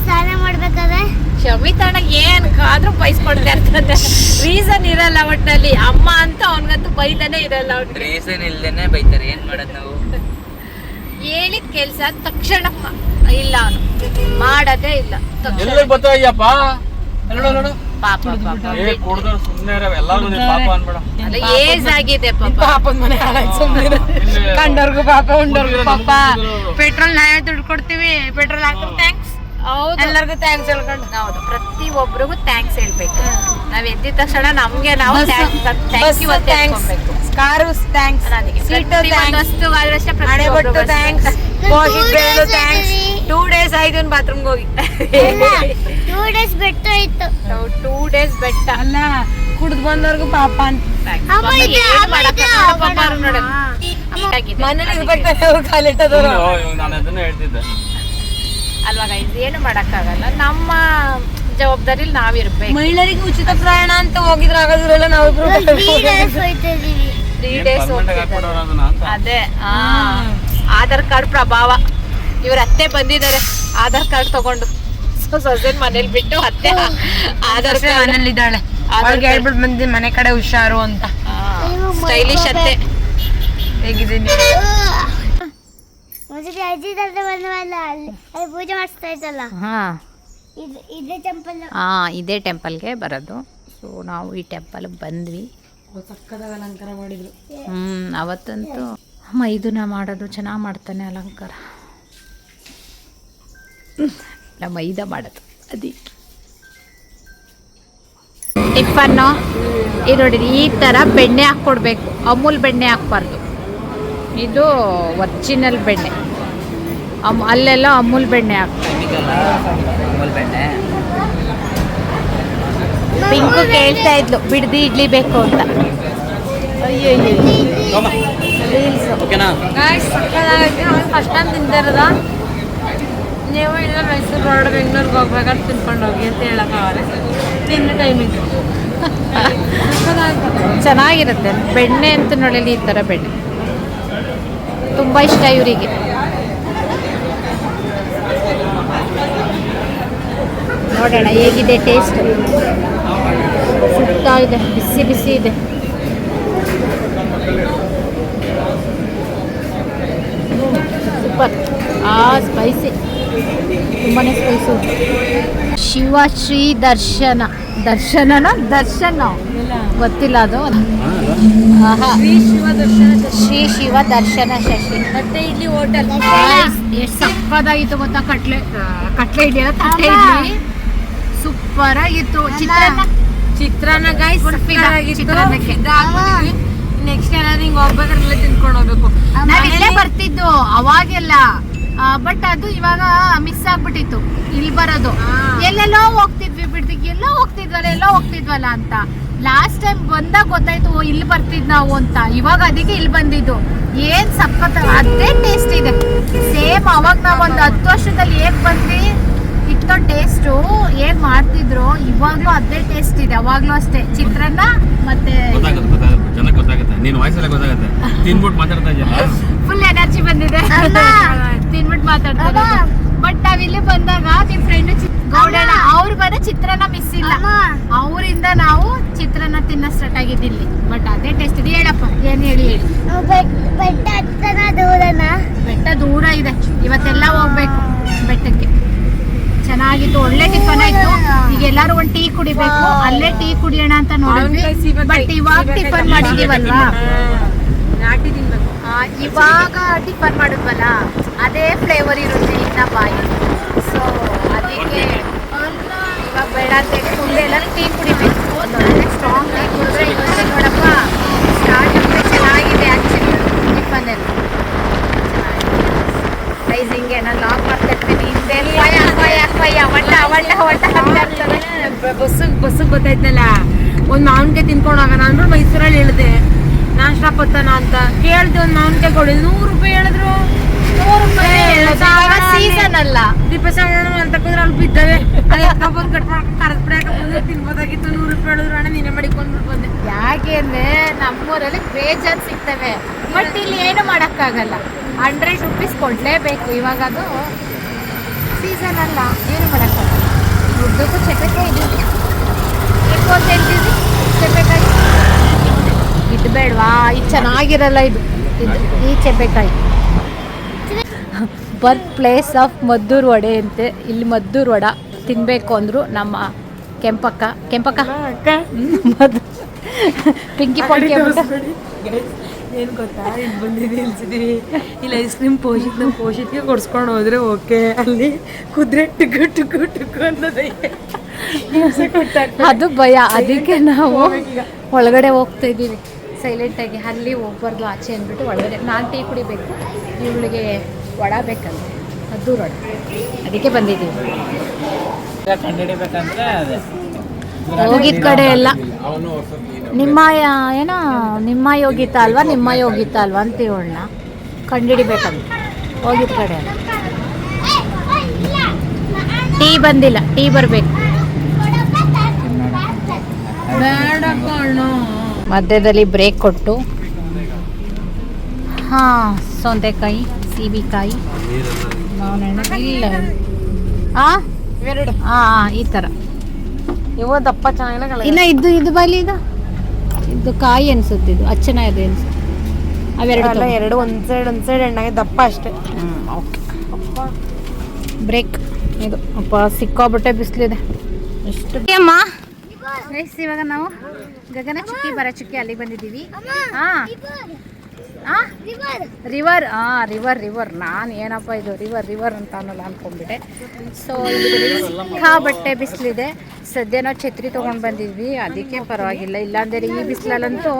D: ಸ್ನಾನ ಮಾಡ್ಬೇಕಾದ್ರೆ?
A: ಶಮಿತಣ್ಣ ಏನ್ ಕಾದ್ರೂ ಬೈಸ್ಕೊಡ್ತಾ ಇರ್ತದೆ ರೀಸನ್ ಇರಲ್ಲ ಒಟ್ಟಿನಲ್ಲಿ ಅಮ್ಮ ಅಂತ ಅವನ್ಗಂತೂ ಬೈತಾನೆ ಇರಲ್ಲ ಅವ್ನು
C: ರೀಸನ್ ಇಲ್ದೇನೆ ಬೈತಾರೆ. ಏನ್ ಮಾಡೋದು ನಾವು?
A: ಹೇಳಿದ ಕೆಲ್ಸ ತಕ್ಷಣ ಇಲ್ಲ ಅವನು. ಮಾಡದೇ ಇಲ್ಲ. ತಕ್ಷಣ. ಪಾಪ ಪಾಪ ಅಲ್ಲ ಏಜ್ ಆಗಿದೆ ಪಾಪ.
B: ಪಾಪದ ಮನೆ ಕಂಡವ್ರಿಗೂ ಪಾಪ ಉಂಡವ್ರಿಗೂ ಪಾಪ. ಪೆಟ್ರೋಲ್ ನಾವೇ ದುಡ್ಡು ಕೊಡ್ತೀವಿ ಪೆಟ್ರೋಲ್ ಹಾಕಿದ್ರೆ ಥ್ಯಾಂಕ್ಸ್
A: ಹೌದು.
B: ಎಲ್ಲರಿಗೂ ಥ್ಯಾಂಕ್ಸ್ ಹೇಳ್ಕೊಂಡು.
A: ಹೌದು ಪ್ರತಿ ಒಬ್ರಿಗೂ ಥ್ಯಾಂಕ್ಸ್ ಹೇಳ್ಬೇಕು. ನಾವ್ ಎದ್ದಿದ ತಕ್ಷಣ ನಮ್ಗೆ ನಾವು
B: ಥ್ಯಾಂಕ್ಸ್
A: ಥ್ಯಾಂಕ್ ಯು ಅಂತ
B: ಥ್ಯಾಂಕ್ಸ್ ಕಾರು ಥ್ಯಾಂಕ್ಸ್
A: ವಸ್ತುಗಾದ್ರೂ ಅಷ್ಟೇ
B: ಹಣೆಬಟ್ಟು. ಥ್ಯಾಂಕ್ಸ್ ಬೆಳ್ಳು ಥ್ಯಾಂಕ್ಸ್ ಟೂ ಡೇಸ್ ಆಯ್ತು ಬಾತ್ರೂಮ್ಗೆ ಹೋಗಿ.
D: ಟೂ ಡೇಸ್ ಬೆಟ್ಟ ಇತ್ತು
A: ಟೂ ಡೇಸ್ ಬೆಟ್ಟ.
B: ಅಲ್ಲ ಕುಡ್ದು ಬಂದವ್ರಿಗೂ ಪಾಪ ಅಂತ.
D: ಅಮ್ಮ ಇದೆ, ಅಮ್ಮ ಇದೆ.
B: ಮನೇಲಿ. ಇರ್ಬೇಕಾದ್ರೆ ಕಾಲಿಟ್ಟದವ್ರು
E: ನಾನು ಅದನ್ನ ಹೇಳ್ತಿದ್ದೆ.
A: ಅಲ್ವಾ ಗೈಸ್ ಏನು ಮಾಡಕ್ಕಾಗಲ್ಲ. ನಮ್ಮ ಜವಾಬ್ದಾರಿಲಿ ನಾವಿರ್ಬೇಕು
B: ಮಹಿಳೆಯರಿಗೆ ಉಚಿತ ಪ್ರಯಾಣ ಅಂತ ಹೋಗಿದ್ರೆ ಆಗೋದ್ರಲ್ಲ ನಾವಿಬ್ರು
D: ತ್ರೀ ಡೇಸ್ ಹೋಯ್ತಿದೀವಿ
A: ತ್ರೀ ಡೇಸ್
E: ಅದನ್ನ ಅಂತ?
A: ಅದೇ ಆ, ಆಧಾರ್ ಕಾರ್ಡ್ ಪ್ರಭಾವ. ಇವ್ರ ಅತ್ತೆ ಬಂದಿದ್ದಾರೆ. ಆಧಾರ್ ಕಾರ್ಡ್ ತಗೊಂಡು. ಸೊಸೆನ್ ಮನೇಲಿ ಬಿಟ್ಟು ಅತ್ತೆ ಆಧಾರ್
B: ಮನೇಲಿ ಇದ್ದಾಳೆ ಅವ್ರಿಗೆ ಹೇಳ್ಬಿಟ್ಟು ಬಂದಿ ಮನೆ ಕಡೆ ಹುಷಾರು ಅಂತ.
A: ಸ್ಟೈಲಿಶ್ ಅತ್ತೆ.
B: ಹೇಗಿದ್ದೀನಿ?
D: ಒಂದ್ಸತಿ ಅಜ್ಜಿ ತಂದೆ ಬಂದವಲ್ಲ ಅಲ್ಲಿ ಅಲ್ಲಿ ಪೂಜೆ ಮಾಡಿಸ್ತಾ ಇದ್ದಲ್ಲ?
A: ಹಾ.
D: ಇದು ಇದೇ ಟೆಂಪಲ್
A: ಹಾ ಇದೇ ಟೆಂಪಲ್ಗೆ ಬರೋದು. ಸೊ ನಾವು ಈ ಟೆಂಪಲ್ ಬಂದ್ವಿ.
B: ಸಕ್ಕದಾಗ ಅಲಂಕಾರ ಮಾಡಿದ್ರು.
A: ಹ್ಮ್ ಅವತ್ತಂತೂ ಇದನ್ನ ಮಾಡೋದು ಚೆನ್ನಾಗಿ ಮಾಡ್ತಾನೆ ಅಲಂಕಾರ. ನಮ್ಮ ಮೈದ ಮಾಡೋದು. ಅದಕ್ಕೆ ಟಿಫನ್ನು ಇದು ನೋಡಿರಿ ಈ ಥರ ಬೆಣ್ಣೆ ಹಾಕ್ಕೊಡ್ಬೇಕು. ಅಮೂಲ್ ಬೆಣ್ಣೆ ಹಾಕ್ಬಾರ್ದು. ಇದು ಒರ್ಜಿನಲ್ ಬೆಣ್ಣೆ. ಅಮ್ ಅಲ್ಲೆಲ್ಲ ಅಮೂಲ್ ಬೆಣ್ಣೆ ಹಾಕ್ತಾರೆ. ಪಿಂಕು ಕೇಳ್ತಾ ಇದ್ಲು ಬಿಡ್ದಿ ಇಡ್ಲಿ ಬೇಕು ಅಂತ. ಅಯ್ಯೋ
E: ಓಕೆನಾ
B: ಗಾಯ್ಸ್ ಸಕ್ಕದಾಗೈತಿ ಅವ್ನು ಫಸ್ಟ್ ಟೈಮ್ ತಿಂದಿರೋದ ನೀವು ಇಲ್ಲ ಮೈಸೂರು ರೋಡ್ ಬೆಂಗ್ಳೂರಿಗೆ ಹೋಗ್ಬೇಕಾದ್ರೆ ತಿನ್ಕೊಂಡು ಹೋಗಿ ಅಂತ ಹೇಳೋಕ್ಕಾಗಲ್ಲ ತಿನ್ನೋ ಟೈಮ್
A: ಚೆನ್ನಾಗಿರುತ್ತೆ. ಬೆಣ್ಣೆ ಅಂತ ನೋಡಲಿ ಈ ಥರ ಬೆಣ್ಣೆ. ತುಂಬ ಇಷ್ಟ ಇವರಿಗೆ. ನೋಡೋಣ, ಹೇಗಿದೆ ಟೇಸ್ಟ್ ಇದೆ ಬಿಸಿ ಬಿಸಿ ಇದೆ. ಸೂಪರ್. ಆ ಸ್ಪೈಸಿ ತುಂಬಾ ಸ್ಪೈಸಿ ಶಿವ ಶ್ರೀ ದರ್ಶನ. ದರ್ಶನನ? ದರ್ಶನ. ಗೊತ್ತಿಲ್ಲ ಅದು. ಆಹಾ.
B: ಶ್ರೀ ಶಿವ ದರ್ಶನ
A: ಶಶಿ.
B: ಮತ್ತೆ ಇಲ್ಲಿ ಹೋಟೆಲ್.
A: ಎಷ್ಟು ಸಪ್ಪದಾಗಿತ್ತು ಗೊತ್ತಾ? ಕಟ್ಲೆ ಕಟ್ಲೆ ಇಡ್ಲಿ ಸೂಪರ್ ಆಗಿತ್ತು. ಚಿತ್ರಾನ್ನ.
B: ಚಿತ್ರಾನ್ನ ಗಾಯ್ಸ್. ನೆಕ್ಸ್ಟ್ ಏನಾದ್ರು ಹಿಂಗ್ ಹೋಗ್ಬೇಕಾದ್ರೆ ತಿನ್ಕೊಂಡು ಹೋಗ್ಬೇಕು.
A: ನಾವಿಲ್ಲೇ ಬರ್ತಿದ್ದು. ಅವಾಗೆಲ್ಲ. ಬಟ್ ಅದು ಇವಾಗ ಮಿಸ್ ಆಗ್ಬಿಟ್ಟಿತ್ತು. ಇಲ್ಲಿ ಬರೋದು. ಎಲ್ಲೆಲ್ಲೋ ಹೋಗ್ತಿದ್ವಿ ಬಿಡ್ತಿದ್ವಿ ಎಲ್ಲೋ ಹೋಗ್ತಿದ್ವಲ್ಲ ಎಲ್ಲೋ ಹೋಗ್ತಿದ್ವಲ್ಲ ಅಂತ. ಲಾಸ್ಟ್ ಟೈಮ್ ಬಂದಾಗ ಗೊತ್ತಾಯ್ತು ಓ ಇಲ್ಲಿ ಬರ್ತಿದ್ ನಾವು ಅಂತ. ಇವಾಗ ಅದಕ್ಕೆ ಇಲ್ಲಿ ಬಂದಿದ್ದು. ಏನ್ ಸಖತ್ ಅದೇ ಟೇಸ್ಟ್ ಇದೆ. ಸೇಮ್ ಅವಾಗ ನಾವು ಒಂದು ಹತ್ತು ವರ್ಷದಲ್ಲಿ ಹೇಗ್ ಬಂದ್ವಿ? ಇತ್ತು ಟೇಸ್ಟು ಹೇಗ್ ಮಾಡ್ತಿದ್ರು? ಇವಾಗ್ಲೂ ಅದೇ ಟೇಸ್ಟ್ ಇದೆ. ಅವಾಗ್ಲೂ ಅಷ್ಟೇ. ಚಿತ್ರಾನ್ನ ಮತ್ತೆ
E: ಗೊತ್ತಾಗುತ್ತೆ ಗೊತ್ತಾಗುತ್ತೆ. ಜನಕ್ಕೆ ಗೊತ್ತಾಗುತ್ತೆ. ನೀನ್ ವಾಯ್ಸಲ್ಲೇ ಗೊತ್ತಾಗುತ್ತೆ. ತಿನ್ಬಿಟ್ಟು ಮಾತಾಡ್ತಾ ಇದೆಯಲ್ಲ
A: ಫುಲ್ ಎನರ್ಜಿ ಬಂದಿದೆ. ಮಾತಾಡ್ತಾರೆ ಬಟ್ ನಾವ್ ಇಲ್ಲಿ ಬಂದಾಗ ನಿಮ್ ಫ್ರೆಂಡ್ ಗೌಡಣ ಅವ್ರು ಬರೋ ಚಿತ್ರಾನ್ನ ಮಿಸ್ ಇಲ್ಲ. ಅವರಿಂದ ನಾವು ಚಿತ್ರಾನ್ನ ತಿನ್ನ ಸ್ಟಾರ್ಟ್ ಆಗಿದ್ದಿಲ್ಲಿ ಬಟ್ ಅದೇ ಟೇಸ್ಟ್ ಇದೆ ಹೇಳಪ್ಪ. ಏನ್ ಹೇಳಿ ಹೇಳಿ.
D: ಬೆಟ್ಟ
A: ದೂರ ಇದೆ. ಇವತ್ತೆಲ್ಲ ಹೋಗ್ಬೇಕು ಬೆಟ್ಟಕ್ಕೆ. ಚೆನ್ನಾಗಿತ್ತು. ಒಳ್ಳೆ ಟಿಫನ್ ಆಯ್ತು. ಈಗ ಎಲ್ಲಾರು ಒಂದ್ ಟೀ ಕುಡಿಬೇಕು. ಅಲ್ಲೇ ಟೀ ಕುಡಿಯೋಣ ಅಂತ ನೋಡಿದ್ವಿ. ಬಟ್ ಇವಾಗ ಟಿಫನ್ ಮಾಡಿದೀವಲ್ವಾ? ಇವಾಗ ಟಿಫನ್ ಮಾಡಿದ್ವಲ್ಲ ಅದೇ ಫ್ಲೇವರ್ ಇರುತ್ತೆ ಇನ್ನ ಬಾಯಿ ಸೊ ಅದಕ್ಕೆ ಇವಾಗ ಬೇಡ ಅಂತ ಹೇಳಿ ಮುಂದೆ ಎಲ್ಲರೂ ಟೀ ಕುಡಿಬೇಕು ಸ್ಟ್ರಾಂಗ್ ಟೀ ಕುಡಿದ್ರೆ ಇವತ್ತೇ ನೋಡಪ್ಪ ಸ್ಟಾರ್ಟ್ ಅಂದ್ರೆ ಚೆನ್ನಾಗಿದೆ ಆ್ಯಕ್ಚುಲಿ ಟಿಫನ್ ಎಲ್ಲ ರೈಸಿಂಗ್ ನಾನು ಲಾಕ್ ಮಾಡ್ತಾ ಇರ್ತೀನಿ ಹಿಂದೆ ಪಯ ಪಯ ಪಯ ಒಟ್ಟ ಒಟ್ಟ ಒಟ್ಟ ಅಂತ ಇರ್ತದೆ
B: ಬಸ್ಸಿಗೆ ಬಸ್ಸಿಗೆ ಗೊತ್ತಾಯ್ತಲ್ಲ ಒಂದು ಮಾವಿನಕಾಯಿ ತಿನ್ಕೊಂಡು ಹೋಗೋಣ ಅಂದ್ರು ಮೈಸೂರಲ್ಲಿ ಹೇಳಿದೆ ನಾಷ್ಟ ಕೊತ್ತಾನ ಅಂತ ಕೇಳ್ದೆ ಒಂದ್ ಮಾವಿನಕಾಯಿ ಕೊಡಿ. ನೂರು ರೂಪಾಯಿ ಹೇಳಿದ್ರು. ನೂರು ರೂಪಾಯಿ
A: ಸೀಸನ್ ಅಲ್ಲ.
B: ದೀಪ ಸಾವಣ ಅಂತ ಕುದ್ರೆ ಅಲ್ಲಿ ಬಿದ್ದವೆ. ಅದು ಎತ್ಕೊಂಡ್ಬಂದು ಕಟ್ ಮಾಡ್ಕೊಂಡು ಕರೆದ್ ಬಿಡಾಕ ಬಂದು ತಿನ್ಬೋದಾಗಿತ್ತು. ನೂರು ರೂಪಾಯಿ ಹೇಳಿದ್ರು ಅಣ್ಣ ನೀನೇ ಮಾಡಿಕೊಂಡ್ಬಿಟ್ಟು ಬಂದೆ.
A: ಯಾಕೆ ಅಂದ್ರೆ ನಮ್ಮೂರಲ್ಲಿ ಬೇಜಾರ್ ಸಿಗ್ತವೆ. ಬಟ್ ಇಲ್ಲಿ ಏನು ಮಾಡೋಕ್ಕಾಗಲ್ಲ. ಹಂಡ್ರೆಡ್ ರುಪೀಸ್ ಕೊಡಲೇಬೇಕು. ಇವಾಗ ಅದು ಸೀಸನ್ ಅಲ್ಲ. ಏನು ಮಾಡೋಕ್ಕಾಗಲ್ಲ. ದುಡ್ಡಕ್ಕೂ ಚಪ್ಪೆಕಾಯಿ ಇದೆ. ಅಂತ ಹೇಳ್ತಿದ್ವಿ ಚಪ್ಪೆಕಾಯಿ ಇದು ಬೇಡವಾ? ಇದು ಚೆನ್ನಾಗಿರಲ್ಲ ಇದು. ಇದು ಈ ಚಪ್ಪೆಕಾಯಿ birth place of Maddur vada ಅಂತೆ. ಇಲ್ಲಿ ಮದ್ದೂರು ವಡ ತಿನ್ನಬೇಕು ಅಂದ್ರು ನಮ್ಮ ಕೆಂಪಕ್ಕ. ಕೆಂಪಕ್ಕ? ಮದ್ದು ಪಿಂಕಿ ಪಾಂಕಿ
B: ಏನು ಗೊತ್ತಾ? ಇಲ್ಲಿ ಬಂದಿದ್ದೀವಿ ಇಲ್ಲಿ ಐಸ್ ಕ್ರೀಮ್ ಪೋಷಿತ್ ನಮ್ಮ ಪೋಷಿತ್ಗೆ ಕೊಡ್ಸ್ಕೊಂಡು ಹೋದ್ರೆ ಓಕೆ ಅಲ್ಲಿ ಕುದುರೆ ಟುಕು ಟುಕು ಟುಕು
A: ಅದು ಭಯ. ಅದಕ್ಕೆ ನಾವು ಒಳಗಡೆ ಹೋಗ್ತಾ ಇದ್ದೀವಿ. ಸೈಲೆಂಟಾಗಿ ಅಲ್ಲಿ ಹೋಗ್ಬಾರ್ದು ಆಚೆ ಅಂದ್ಬಿಟ್ಟು ಒಳಗಡೆ ನಾನು ಟೀ ಕುಡಿಬೇಕು ಇವಳಿಗೆ ವಡ ಬೇಕಂತೆ. ಅದು ರೊಡ ಅದಕ್ಕೆ ಬಂದಿದ್ದೀವಿ. ಹೋಗಿದ ಕಡೆ ಎಲ್ಲ. ನಿಮ್ಮ ಏನೋ ನಿಮ್ಮ ಯೋಗಿತ ಅಲ್ವಾ ನಿಮ್ಮ ಯೋಗಿತ ಅಲ್ವಾ ಅಂತ ಇವಳನ್ನ. ಕಂಡಿಡಿಬೇಕಂತ ಹೋಗಿದ ಕಡೆ ಎಲ್ಲ. ಟೀ ಬಂದಿಲ್ಲ ಟೀ ಬರಬೇಕು.
B: ಬೇಡ ಕಣೋ
A: ಮಧ್ಯದಲ್ಲಿ ಬ್ರೇಕ್ ಕೊಟ್ಟು. ಹಾಂ ಸೌಂತೆಕಾಯಿ ಸೀಬಿಕಾಯಿ. ಮಾವಿನ ಹಣ್ಣು ಇಲ್ಲ. ಆ? ಆ, ಈ ಥರ
B: ಇವ ದಪ್ಪ ಚೆನ್ನಾಗಿಲ್ಲ
A: ಇಲ್ಲ ಇದು ಇದು ಬಲಿ ಇದು? ಇದು ಕಾಯಿ ಅನ್ಸುತ್ತೆ ಇದು ಅಚ್ಚನ ಇದೆ ಅನ್ಸುತ್ತೆ. ಅವೆರಡು
B: ಎರಡು ಒಂದು ಸೈಡ್ ಒಂದು ಸೈಡ್ ಎಣ್ಣೆ ದಪ್ಪ ಅಷ್ಟೇ.
A: ಓಕೆ. ಬ್ರೇಕ್ ಇದು ಅಪ್ಪ ಸಿಕ್ಕಾಬಿಟ್ಟೆ ಬಿಸಿಲಿದೆ. ಎಷ್ಟು ಅಮ್ಮ. ಗೈಸ್ ಇವಾಗ ನಾವು ಗಗನ ಚುಕ್ಕಿ ಬರ ಚುಕ್ಕಿ ಅಲ್ಲಿಗೆ ಬಂದಿದ್ದೀವಿ. ಹಾಂ ಹಾಂ ರಿವರ್ ಹಾ ರಿವರ್ ರಿವರ್ ನಾನು ಏನಪ್ಪ ಇದು ರಿವರ್ ರಿವರ್ ಅಂತ ಅನ್ನೋಲ್ಲ ಅನ್ಕೊಂಡ್ಬಿಟ್ಟೆ. ಸೊ ಬಟ್ಟೆ ಬಿಸಿಲಿದೆ. ಸದ್ಯ ನಾವು ಛತ್ರಿ ತೊಗೊಂಡು ಬಂದಿದ್ವಿ. ಅದಕ್ಕೆ ಪರವಾಗಿಲ್ಲ. ಇಲ್ಲಾಂದರೆ ಈ ಬಿಸಿಲಲ್ಲಂತೂ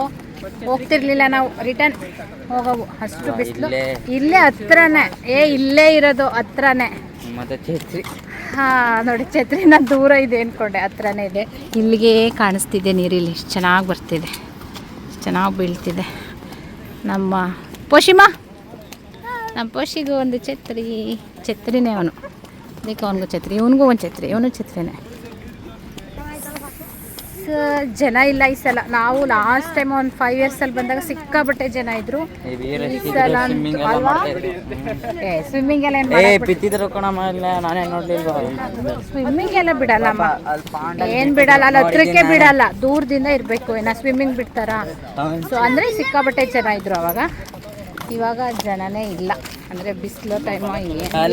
A: ಹೋಗ್ತಿರ್ಲಿಲ್ಲ ನಾವು. ರಿಟರ್ನ್ ಹೋಗೋವು ಅಷ್ಟು ಬಿಸಿಲು.
C: ಇಲ್ಲೇ.
A: ಇಲ್ಲೇ ಹತ್ರನೇ. ಏ ಇಲ್ಲೇ ಇರೋದು ಹತ್ರನೇ.
C: ಮತ್ತೆ ಛತ್ರಿ.
A: ಹಾ, ನೋಡಿ ಛತ್ರಿನ ದೂರ ಇದೆ ಅಂದ್ಕೊಂಡೆ ಹತ್ರನೇ ಇದೆ. ಇಲ್ಲಿಗೆ ಕಾಣಿಸ್ತಿದೆ ನೀರಿಲ್ಲಿ ಎಷ್ಟು ಚೆನ್ನಾಗಿ ಬರ್ತಿದೆ. ಚೆನ್ನಾಗಿ ಬೀಳ್ತಿದೆ. ನಮ್ಮ ಪೋಷಿಮ ನಮ್ಮ ಪೋಷಿಗೂ ಒಂದು ಛತ್ರಿ. ಛತ್ರಿನೇ ಅವನು. ಅದಕ್ಕೆ ಅವನಿಗೂ ಛತ್ರಿ, ಇವನಿಗೂ ಒಂದು ಛತ್ರಿ, ಇವನು ಛತ್ರಿನೇ. ಜನ ಇಲ್ಲ ಈ ಸಲ. ನಾವು ಲಾಸ್ಟ್ ಟೈಮ್ ಒಂದು ಫೈವ್ ಇಯರ್ಸಲ್ಲಿ ಬಂದಾಗ ಸಿಕ್ಕಾಬಟ್ಟೆ ಜನ ಇದ್ರು.
C: ಈ
A: ಸಲ
C: ಸ್ವಿಮ್ಮಿಂಗ್
A: ಅಂತೂ
C: ಎಲ್ಲ
A: ಅಲ್ವಾ? ಏ ಸ್ವಿಮ್ಮಿಂಗ್ ಎಲ್ಲ
C: ಬಿಡಲ್ಲ
A: ಸ್ವಿಮ್ಮಿಂಗ್ ಎಲ್ಲ
C: ಅಲ್ಲಿ ಪಾಂಡ
A: ಏನ್ ಬಿಡಲ್ಲ ಅಲ್ಲಿ ಹತ್ರಕ್ಕೆ ಬಿಡಲ್ಲ. ದೂರದಿಂದ ಇರ್ಬೇಕು ಏನ ಸ್ವಿಮ್ಮಿಂಗ್ ಬಿಡ್ತಾರ. ಸೊ ಅಂದ್ರೆ ಸಿಕ್ಕಾಬಟ್ಟೆ ಜನ ಇದ್ರು ಅವಾಗ. ಇವಾಗ ಜನನೇ ಇಲ್ಲ. ಅಂದ್ರೆ ಬಿಸಿಲು ಟೈಮ್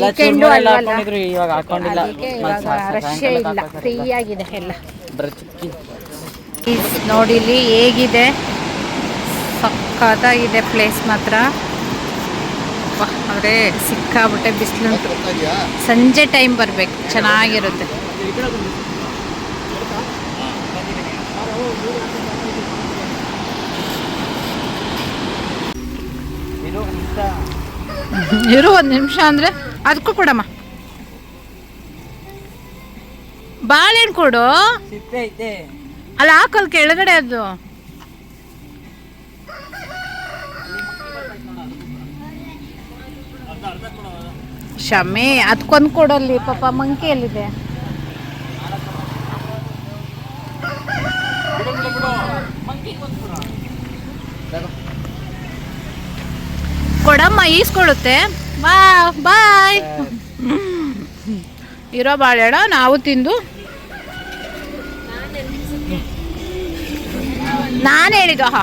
A: ವೀಕೆಂಡು ಅಲ್ವಲ್ಲ?
C: ಇವಾಗ.
A: ಅದಕ್ಕೆ
C: ಸಾ-
A: ಇಲ್ಲ. ಫ್ರೀ ಆಗಿದೆ ಎಲ್ಲ. ಪ್ಲೀಸ್ ನೋಡಿ ಇಲ್ಲಿ ಹೇಗಿದೆ? ಸಕ್ಕತ್ತಾಗಿದೆ ಪ್ಲೇಸ್ ಮಾತ್ರ. ಅವರೇ ಸಿಕ್ಕಾಬಿಟ್ಟೆ ಬಿಸಿಲುಂಟು ಸಂಜೆ ಟೈಮ್ ಬರಬೇಕು, ಚೆನ್ನಾಗಿರುತ್ತೆ. ಇರು ಒಂದು ನಿಮಿಷ ಅಂದರೆ ಅದಕ್ಕೂ ಕೊಡಮ್ಮ. ಬಾಳೆಹಣ್ಣು ಕೊಡು. ಅಲ್ಲ ಹಾಕಲ್ ಕೆಳಗಡೆ ಅದು. ಶಮೆ ಅದಕ್ಕೊಂದು ಕೊಡಲ್ಲಿ, ಪಾಪ ಮಂಕಿ ಎಲ್ಲಿದೆ ಕೊಡಮ್ಮ ಈಸ್ಕೊಡುತ್ತೆ ಬಾ, ಬಾಯ್. ಇರೋ ಬಾಳೆಹಣ್ಣ ನಾವು ತಿಂದು ನಾನು ಹೇಳಿದ್ದು ಹಾ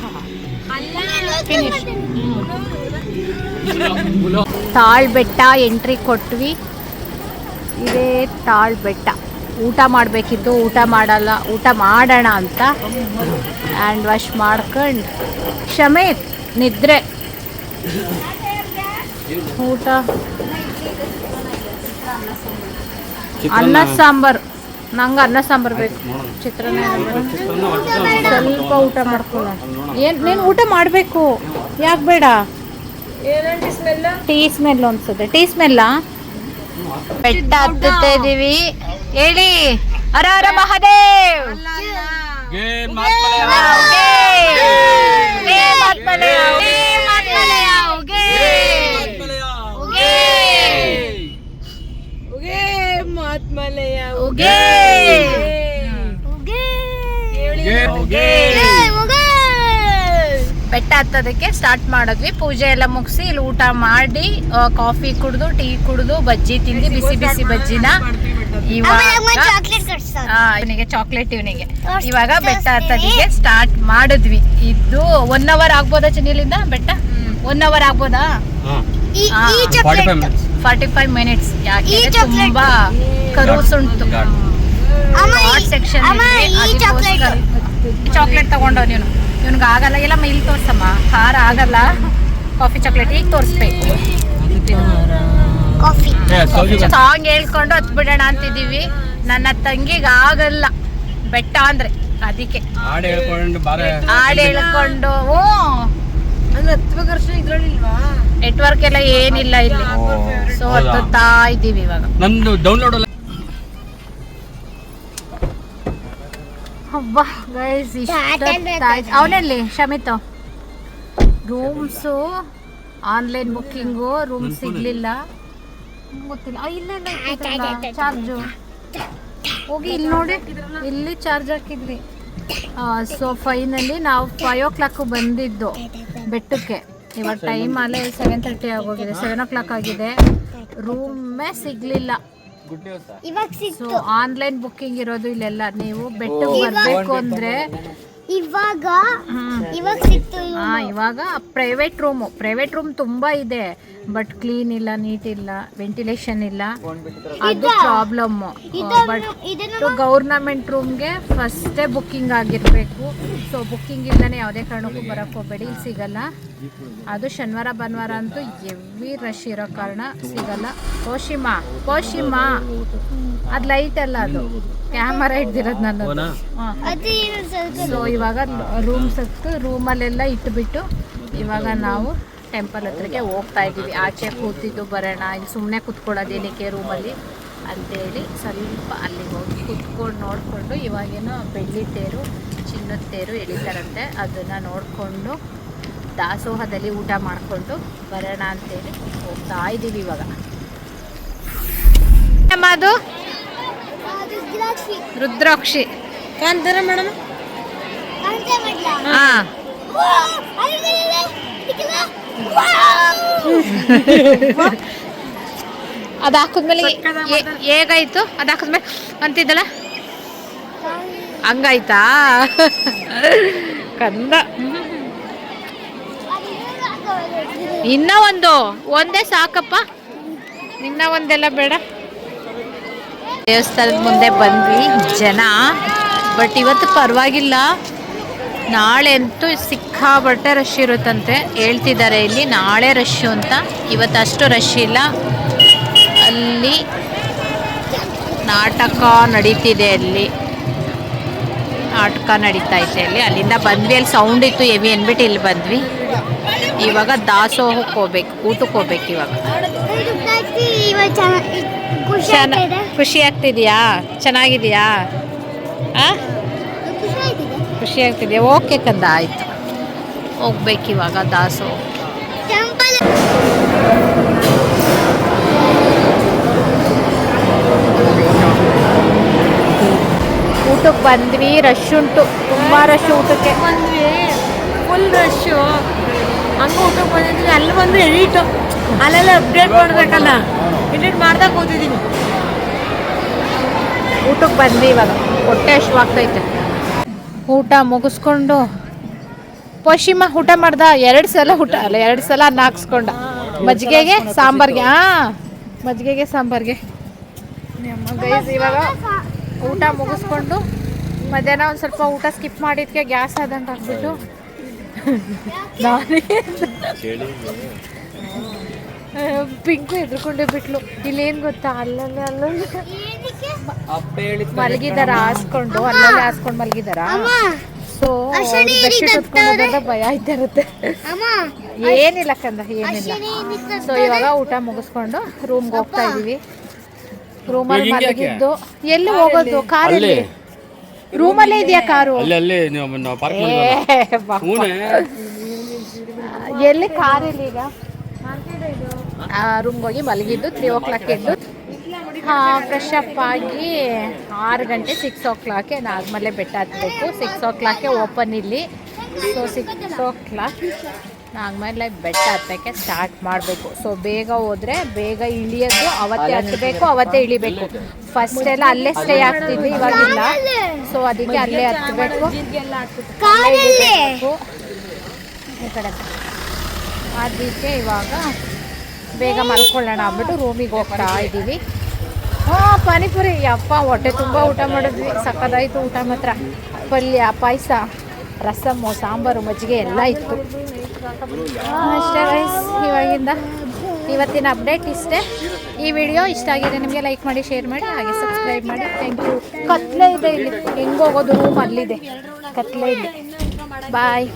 A: ಫಿನಿಶ್ ತಾಳ್ ಬೆಟ್ಟ ಎಂಟ್ರಿ ಕೊಟ್ವಿ. ಇದೇ ತಾಳ್ ಬೆಟ್ಟ ಊಟ ಮಾಡಬೇಕಿತ್ತು ಊಟ ಮಾಡಲ್ಲ ಊಟ ಮಾಡೋಣ ಅಂತ. ಹ್ಯಾಂಡ್ ವಾಶ್ ಮಾಡ್ಕೊಂಡು ಕ್ಷಮೆ ನಿದ್ರೆ. ಊಟ. ಅನ್ನ ಸಾಂಬಾರು. ನಂಗೆ ಅನ್ನ ಸಾಂಬಾರು ಬೇಕು. ಚಿತ್ರಾನ್ನ ಬೇಡ. ಸ್ವಲ್ಪ ಊಟ ಮಾಡ್ಕೊಳ್ಳ ಏನ್ ನೀನು ಊಟ ಮಾಡಬೇಕು. ಯಾಕೆ ಬೇಡ?
B: ಏನಂಟಿ ಸ್ಮೆಲ್
A: ಟೀ ಸ್ಮೆಲ್ ಅನ್ಸುತ್ತೆ. ಟೀ ಸ್ಮೆಲ್ಲ? ಬೆಟ್ಟ ಹತ್ತುತ್ತಾ ಇದೀವಿ ಹೇಳಿ. ಹರ ಹರ ಮಹಾದೇವ್. ಜೈ ಮಾತ್ಮಲಯಾವ್, ಜೈ ಮಾತ್ಮಲಯಾವ್, ಬೆಟ್ಟ ಹತ್ತೋದಕ್ಕೆ ಸ್ಟಾರ್ಟ್ ಮಾಡಿದ್ವಿ. ಪೂಜೆ ಎಲ್ಲ ಮುಗಿಸಿ ಇಲ್ಲಿ ಊಟ ಮಾಡಿ ಕಾಫಿ ಕುಡಿದು ಟೀ ಕುಡಿದು ಬಜ್ಜಿ ತಿಂದು ಬಿಸಿ ಬಿಸಿ ಬಜ್ಜಿನ ಇವಾಗ
D: ಚಾಕ್ಲೇಟ್
A: ಇವನಿಗೆ ಚಾಕ್ಲೇಟ್ ಇವನಿಗೆ. ಇವಾಗ ಬೆಟ್ಟ ಹತ್ತೋದಕ್ಕೆ ಸ್ಟಾರ್ಟ್ ಮಾಡಿದ್ವಿ. ಇದು ಒನ್ ಅವರ್ ಆಗ್ಬೋದಾ ಚೆನ್ನಿಲಿಂದ ಬೆಟ್ಟ? ಒನ್ ಅವರ್ ಆಗ್ಬೋದಾ?
D: ಈ
A: ಆ,
E: 45
A: ಫಾರ್ಟಿ ಫೈವ್ ಮಿನಿಟ್ಸ್ ಯಾಕೆ. ತುಂಬಾ ಕರೂಸ್ ಉಂಟು.
D: ಅಮ್ಮ ಈ-
A: ಸೆಕ್ಷನ್
D: ಚಾಕ್ಲೇಟ್
A: ಚಾಕ್ಲೇಟ್ ತಗೊಂಡವ್ ನೀನು ಇವನ್ಗೆ ಆಗಲ್ಲ. ಇಲ್ಲ ಇಲ್ಲಿ ತೋರ್ಸಮ್ಮ. ಖಾರ ಆಗಲ್ಲ. ಕಾಫಿ ಚಾಕ್ಲೇಟ್ ಈಗ ತೋರಿಸ್ಬೇಕು.
D: ಕಾಫಿ
A: ಸಾಂಗ್ ಹೇಳ್ಕೊಂಡು ಹತ್ ಬಿಡೋಣ ಅಂತಿದೀವಿ ನನ್ನ ತಂಗಿಗೆ ಆಗಲ್ಲ. ಬೆಟ್ಟ ಅಂದ್ರೆ ಅದಕ್ಕೆ.
E: ಹಾಡು ಹೇಳ್ಕೊಂಡು
A: ನೆಟ್ವರ್ಕ್ ಎಲ್ಲ ಏನಿಲ್ಲ ಇಲ್ಲಿ. ಸೊ
E: ಹತ್ತಾ
A: ಇದೀವಿ ಇದ್ದೀವಿ ಇವಾಗ.
E: ನಂದು ಡೌನ್ಲೋಡ್ ಅಲ್ಲ
A: ಗೈಸ್ ಗೈಸ್ ಅವನಲ್ಲಿ ಶಮಿತು. ರೂಮ್ಸು ಆನ್ಲೈನ್ ಬುಕ್ಕಿಂಗು ರೂಮ್ ಸಿಗ್ಲಿಲ್ಲ. ಗೊತ್ತಿಲ್ಲ. ಇಲ್ಲ ಚಾರ್ಜು ಹೋಗಿ ಇಲ್ಲಿ ನೋಡಿ. ಇಲ್ಲಿ ಚಾರ್ಜ್ ಹಾಕಿದ್ವಿ. ಸೊ ಫೈನಲಿ ನಾವು ಫೈವ್ ಓ ಕ್ಲಾಕ್ ಬಂದಿದ್ದು ಬೆಟ್ಟಕ್ಕೆ. ಇವಾಗ ಟೈಮ್ ಅಲ್ಲೇ ಸೆವೆನ್ ತರ್ಟಿ ಆಗೋಗಿದೆ. ಸೆವೆನ್ ಓ ಕ್ಲಾಕ್ ಆಗಿದೆ ರೂಮೇ ಸಿಗ್ಲಿಲ್ಲ.
D: ಇವಾಗ
A: ಸೊ
D: ಸಿಕ್ತು
A: ಆನ್ಲೈನ್ ಬುಕ್ಕಿಂಗ್ ಇರೋದು ಇಲ್ಲೆಲ್ಲ ನೀವು ಬೆಟ್ಟಕ್ಕೆ ಬರ್ಬೇಕು ಅಂದ್ರೆ
D: ಇವಾಗ ಇವಾಗ ಸಿಕ್ತು
A: ಹಾ ಇವಾಗ ಪ್ರೈವೇಟ್ ರೂಮು ಪ್ರೈವೇಟ್ ರೂಮ್ ತುಂಬಾ ಇದೆ ಬಟ್ ಕ್ಲೀನ್ ಇಲ್ಲ ನೀಟ್ ಇಲ್ಲ ವೆಂಟಿಲೇಷನ್ ಇಲ್ಲ. ಅದು ಪ್ರಾಬ್ಲಮ್ ಬಟ್
D: ಇದನ್ನು
A: ಗೌರ್ನಮೆಂಟ್ ರೂಮ್ಗೆ ಫಸ್ಟೇ ಬುಕ್ಕಿಂಗ್ ಆಗಿರಬೇಕು. ಸೊ ಬುಕ್ಕಿಂಗ್ ಇಲ್ಲನೇ ಯಾವುದೇ ಕಾರಣಕ್ಕೂ ಬರಕ್ಕೆ ಹೋಗ್ಬೇಡಿ ಇಲ್ಲಿ ಸಿಗಲ್ಲ. ಅದು ಶನಿವಾರ ಭಾನುವಾರ ಅಂತೂ ಎವಿ ರಶ್ ಇರೋ ಕಾರಣ ಸಿಗಲ್ಲ. ಪೋಷಿಮ ಪೋಷಿಮ. ಅದು ಲೈಟ್ ಅಲ್ಲ ಅದು. ಕ್ಯಾಮರಾ ಹಿಡ್ದಿರೋದು ನನ್ನ ಹಾಂ.
D: ಅದು ಏನು ಸ್ವಲ್ಪ
A: ಸೊ ಇವಾಗ ರೂಮ್ಸ್ ಸತ್ತು ರೂಮಲ್ಲೆಲ್ಲ ಇಟ್ಬಿಟ್ಟು ಇವಾಗ ನಾವು ಟೆಂಪಲ್ ಹತ್ರಕ್ಕೆ ಹೋಗ್ತಾ ಇದ್ದೀವಿ. ಆಚೆ ಕೂತಿದ್ದು ಬರೋಣ. ಇಲ್ಲಿ ಸುಮ್ಮನೆ ಕೂತ್ಕೊಳ್ಳೋದೇನಕ್ಕೆ ರೂಮಲ್ಲಿ ಅಂತೇಳಿ ಸ್ವಲ್ಪ ಅಲ್ಲಿಗೆ ಹೋಗಿ ಕುತ್ಕೊಂಡು ನೋಡಿಕೊಂಡು ಇವಾಗೇನು ಬೆಳ್ಳಿ ತೇರು ಚಿನ್ನದ ತೇರು ಎಳಿತಾರಂತೆ. ಅದನ್ನು ನೋಡಿಕೊಂಡು ದಾಸೋಹದಲ್ಲಿ ಊಟ ಮಾಡಿಕೊಂಡು ಬರೋಣ ಅಂತೇಳಿ ಹೋಗ್ತಾ ಇದ್ದೀವಿ ಇವಾಗ. ಅದು
D: ಅದು ದ್ರಾಕ್ಷಿ
A: ರುದ್ರಾಕ್ಷಿ.
B: ಕಾಂತಾರ ಮೇಡಮ್
A: ಹಾಂ! ಅದು ಹಾಕಿದ್ಮೇಲೆ ಹೇಗಾಯ್ತು? ಅದು ಹಾಕಿದ್ಮೇಲೆ ಅಂತಿದ್ದಲ್ಲ? ಹಂಗಾಯ್ತಾ? ಕಂದ
D: ಅದು ಏನು ಹಾಕೋದು?
A: ಇನ್ನ ಒಂದು, ಒಂದೇ ಸಾಕಪ್ಪ. ಇನ್ನ ಒಂದೆಲ್ಲ ಬೇಡ. ದೇವಸ್ಥಾನದ ಮುಂದೆ ಬಂದ್ವಿ, ಜನ. ಬಟ್ ಇವತ್ತು ಪರವಾಗಿಲ್ಲ. ನಾಳೆ ಅಂತೂ ಸಿಕ್ಕಾಬಟ್ಟೆ ರಶ್ ಇರುತ್ತಂತೆ. ಹೇಳ್ತಿದ್ದಾರೆ ಇಲ್ಲಿ, ನಾಳೆ ರಶ್ಶು ಅಂತ. ಇವತ್ತು ಅಷ್ಟು ರಶ್ ಇಲ್ಲ. ಅಲ್ಲಿ ನಾಟಕ ನಡೀತಿದೆ ಅಲ್ಲಿ. ನಾಟಕ ನಡೀತಾ ಇದೆ ಅಲ್ಲಿ. ಅಲ್ಲಿಂದ ಬಂದ್ವಿ, ಅಲ್ಲಿ ಸೌಂಡ್ ಇತ್ತು ಎವಿ ಅಂದ್ಬಿಟ್ಟು ಇಲ್ಲಿ ಬಂದ್ವಿ. ಇವಾಗ ದಾಸೋಹಕ್ಕೆ ಹೋಗ್ಬೇಕು, ಊಟಕ್ಕೆ ಹೋಗ್ಬೇಕು ಇವಾಗ.
D: ಖುಷಿ
A: ಆಗ್ತಿದೆಯಾ? ಚೆನ್ನಾಗಿದೆಯಾ?
D: ಖುಷಿ ಆಗ್ತಿದೆ
A: ಆಗ್ತಿದೆಯಾ ಓಕೆ ಕಂದ ಆಯ್ತು. ಹೋಗ್ಬೇಕು ಇವಾಗ ದಾಸೋಹ ಊಟಕ್ಕೆ ಬಂದ್ವಿ ರಶ್ ಉಂಟು. ತುಂಬ ರಶ್ ಊಟಕ್ಕೆ.
B: ಬಂದ್ವಿ. ಫುಲ್ ರಶ್ಶು ಹಂಗೆ ಊಟಕ್ಕೆ ಬಂದಿದ್ವಿ ಅಲ್ಲಿ ಬಂದು ಎಡಿಟು ಅಲ್ಲೆಲ್ಲ ಅಪ್ಡೇಟ್ ಮಾಡಬೇಕಲ್ಲ. ಎಡಿಟ್ ಮಾಡ್ದಾಗ ಕೂತಿದ್ದೀನಿ
A: ಊಟಕ್ಕೆ ಬಂದ್ವಿ ಇವಾಗ. ಹೊಟ್ಟೆ ಹಶ್ವಾಗ್ತೈತೆ ಊಟ ಮುಗಿಸ್ಕೊಂಡು, ಪಶ್ಚಿಮ ಊಟ ಮಾಡ್ದ. ಎರಡು ಸಲ ಊಟ, ಅಲ್ಲ, ಎರಡು ಸಲ ಅನ್ನ ಹಾಕ್ಸ್ಕೊಂಡ. ಮಜ್ಜಿಗೆಗೆ ಸಾಂಬಾರ್ಗೆ ಹಾಂ ಮಜ್ಜಿಗೆಗೆ ಸಾಂಬಾರ್ಗೆ. ಗೈಸ್ ಇವಾಗ ಊಟ ಮುಗಿಸ್ಕೊಂಡು, ಮಧ್ಯಾಹ್ನ ಒಂದು ಸ್ವಲ್ಪ ಊಟ ಸ್ಕಿಪ್ ಮಾಡಿದ್ಕೆ ಗ್ಯಾಸ್ ಆದಂಗೆ ಹಾಕ್ಬಿಟ್ಟು ನಾನೇ. ಪಿಂಕು ಎದ್ರುಕೊಂಡೇ ಬಿಟ್ಲು. ಇಲ್ಲೇನು ಗೊತ್ತಾ? ಅಲ್ಲಲ್ಲೇ ಅಲ್ಲಲ್ಲಿ. ಮಲಗಿದಾರ ಹಾಸ್ಕೊಂಡು. ಅಲ್ಲಲ್ಲೇ ಹಾಸ್ಕೊಂಡು ಮಲಗಿದಾರ. ಸೊ ಬೆಡ್ಶೀಟ್ ಉತ್ಕೊಂಡೋದಾಗ ಭಯ ಆಯ್ತಾ ಇರುತ್ತೆ
D: ಅಮ್ಮ.
A: ಏನಿಲ್ಲ ಕಂದ ಏನಿಲ್ಲ. ಸೊ ಇವಾಗ ಊಟ ಮುಗಿಸ್ಕೊಂಡು ರೂಮ್ಗೆ ಹೋಗ್ತಾ ಇದೀವಿ ರೂಮಲ್ಲಿ ಮಲಗಿದ್ದು. ಎಲ್ಲಿ ಹೋಗೋದು? ಕಾರಲ್ಲಿ? ರೂಮಲ್ಲೇ ಇದೆಯಾ ಕಾರು?
E: ಅಲ್ಲೇ ಅಲ್ಲಿ ನೀವು ಪಾರ್ಕ್
A: ಬಾ.
E: ಹೂನೆ?
A: ಎಲ್ಲಿ ಈಗ? ರೂಮ್ಗೆ ಹೋಗಿ ಮಲಗಿದ್ದು ತ್ರೀ ಓ ಕ್ಲಾಕ್ ಎದ್ದು. ಹಾಂ ಫ್ರೆಶ್ ಅಪ್ ಆಗಿ ಆರು ಗಂಟೆ ಸಿಕ್ಸ್ ಓ ಕ್ಲಾಕೆ ನಾಗಮಲೆ ಬೆಟ್ಟ ಹತ್ತಬೇಕು ಸಿಕ್ಸ್ ಓ ಕ್ಲಾಕೆ ಓಪನ್ ಇಲ್ಲಿ. So six o'clock Nagamale ಬೆಟ್ಟ ಹತ್ತಕ್ಕೆ ಸ್ಟಾರ್ಟ್ ಮಾಡಬೇಕು. ಸೊ ಬೇಗ ಹೋದರೆ ಬೇಗ ಇಳಿಯೋದು ಅವತ್ತೇ ಹತ್ತಬೇಕು ಅವತ್ತೇ ಇಳಿಬೇಕು. ಫಸ್ಟ್ ಎಲ್ಲ ಅಲ್ಲೇ ಸ್ಟೇ ಆಗ್ತಿದ್ವಿ ಇವಾಗಿಲ್ಲ. ಸೊ ಅದಕ್ಕೆ ಅಲ್ಲೇ ಹತ್ತಬೇಕು.
D: ಕಾರಲ್ಲಿ
A: ಈ ಕಡೆ ಅದಕ್ಕೆ ಇವಾಗ ಬೇಗ ಮಲ್ಕೊಳ್ಳೋಣ ಅಂದ್ಬಿಟ್ಟು ರೂಮಿಗೆ ಹೋಗ್ತಾ ಇದ್ದೀವಿ. ಹಾಂ ಪಾನಿಪುರಿ. ಅಪ್ಪ ಹೊಟ್ಟೆ ತುಂಬ ಊಟ ಮಾಡಿದ್ವಿ. ಸಕ್ಕದಾಯಿತು ಊಟ ಮಾತ್ರ. ಪಲ್ಯ ಪಾಯಸ ರಸಮ್ಮು ಸಾಂಬಾರು ಮಜ್ಜಿಗೆ ಎಲ್ಲ ಇತ್ತು. ಅಷ್ಟೇ ಗೈಸ್ ಇವಾಗಿಂದ ಇವತ್ತಿನ ಅಪ್ಡೇಟ್ ಇಷ್ಟೇ. ಈ ವಿಡಿಯೋ ಇಷ್ಟ ಆಗಿದೆ ನಿಮಗೆ ಲೈಕ್ ಮಾಡಿ ಶೇರ್ ಮಾಡಿ, ಹಾಗೆ ಸಬ್ಸ್ಕ್ರೈಬ್ ಮಾಡಿ. ಥ್ಯಾಂಕ್ ಯು ಕತ್ಲೆ ಇದೆ ಇಲ್ಲಿ. ಹೆಂಗೆ ಹೋಗೋದು ರೂಮ್ ಅಲ್ಲಿದೆ. ಕತ್ಲೆ ಇದೆ. ಬಾಯ್